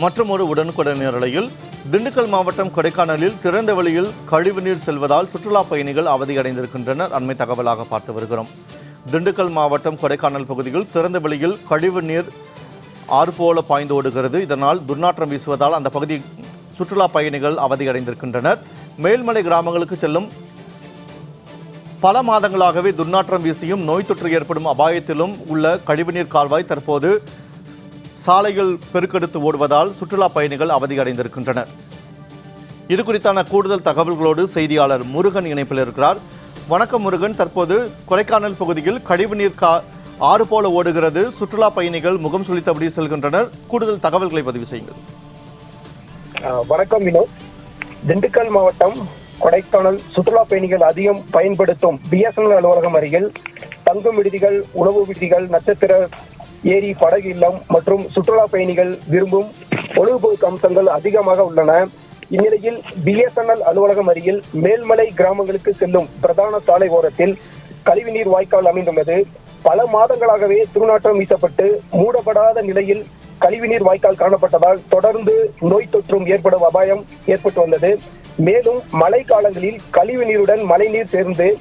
மற்றும் ஒரு உடனுக்குடன் நிலையில் திண்டுக்கல் மாவட்டம் கொடைக்கானலில் திறந்த வெளியில் கழிவுநீர் செல்வதால் சுற்றுலா பயணிகள் அவதியடைந்திருக்கின்றனர். அண்மை தகவலாக பார்த்து வருகிறோம். திண்டுக்கல் மாவட்டம் கொடைக்கானல் பகுதியில் திறந்த வெளியில் கழிவு நீர் ஆறு போல பாய்ந்து ஓடுகிறது. இதனால் துர்நாற்றம் வீசுவதால் அந்த பகுதி சுற்றுலா பயணிகள் அவதியடைந்திருக்கின்றனர். மேல்மலை கிராமங்களுக்கு செல்லும் பல மாதங்களாகவே துர்நாற்றம் வீசியும் நோய் தொற்று ஏற்படும் அபாயத்திலும் உள்ள கழிவுநீர் கால்வாய் தற்போது சாலைகள் பெருக்கெடுத்து ஓடுவதால் சுற்றுலா பயணிகள் அவதியடைந்திருக்கின்றனர். இது குறித்தான கூடுதல் தகவல்களோடு செய்தியாளர் முருகன் இணைப்பில் இருக்கிறார். வணக்கம் முருகன். தற்போது கொடைக்கானல் பகுதியில் கழிவுநீர் கா ஆறு போல ஓடுகிறது. சுற்றுலா பயணிகள் முகம் சுழித்தபடி செல்கின்றனர். கூடுதல் தகவல்களை பதிவு செய்யுங்கள். வணக்கம் வினோத் திண்டுக்கல் மாவட்டம் கொடைக்கானல் சுற்றுலா பயணிகள் அதிகம் பயன்படுத்தும் பிஎஸ்என்எல் அலுவலகம் அருகில் தங்கும் விடுதிகள் உணவு விடுதிகள் நட்சத்திர ஏரி படகு இல்லம் மற்றும் சுற்றுலா பயணிகள் விரும்பும் பொழுதுபோக்கு அம்சங்கள் அதிகமாக உள்ளன. இந்நிலையில் பிஎஸ்என்எல் அலுவலகம் அருகில் மேல்மலை கிராமங்களுக்கு செல்லும் பிரதான சாலை ஓரத்தில் கழிவுநீர் வாய்க்கால் அமைந்துள்ளது. பல மாதங்களாகவே துர்நாற்றம் வீசப்பட்டு மூடப்படாத நிலையில் கழிவுநீர் வாய்க்கால் காணப்பட்டதால் தொடர்ந்து நோய் தொற்றும் ஏற்படும் அபாயம் ஏற்பட்டு வந்தது. மேலும் மழை காலங்களில் கழிவு நீருடன் மழைநீர் சேர்ந்து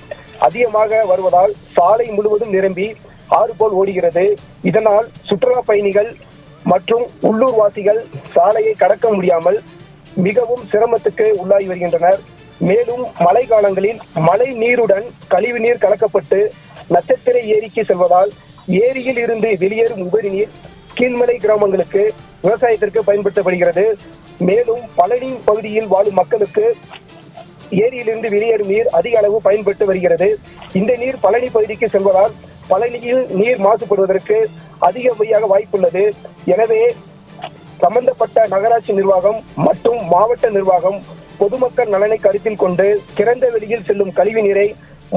அதிகமாக வருவதால் சாலை முழுவதும் நிரம்பி ஆறு போல் ஓடுகிறது. இதனால் சுற்றுலா பயணிகள் மற்றும் உள்ளூர் வாசிகள் சாலையை கடக்க முடியாமல் மிகவும் சிரமத்துக்கு உள்ளாகி வருகின்றனர். மேலும் மழை காலங்களில் மழை நீருடன் கழிவு நீர் கலக்கப்பட்டு நட்சத்திர ஏரிக்கு செல்வதால் ஏரியில் இருந்து வெளியேறும் உபரி நீர் கீழ்மலை கிராமங்களுக்கு விவசாயத்திற்கு பயன்படுத்தப்படுகிறது. மேலும் பழனி பகுதியில் வாழும் மக்களுக்கு ஏரியிலிருந்து வெளியேறும் நீர் அதிக அளவு பயன்பட்டு வருகிறது. இந்த நீர் பழனி பகுதிக்கு செல்வதால் பழனியில் நீர் மாசுபடுவதற்கு அதிகப்படியாக வாய்ப்புள்ளது. எனவே சம்பந்தப்பட்ட நகராட்சி நிர்வாகம் மற்றும் மாவட்ட நிர்வாகம் பொதுமக்கள் நலனை கருத்தில் கொண்டு திறந்த வெளியில் செல்லும் கழிவு நீரை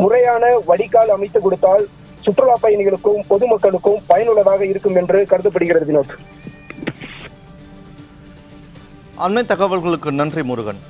முறையான வடிகால் அமைத்து கொடுத்தால் சுற்றுலா பயணிகளுக்கும் பொதுமக்களுக்கும் பயனுள்ளதாக இருக்கும் என்று கருதப்படுகிறது வினோத். அண்மை தகவல்களுக்கு நன்றி முருகன்.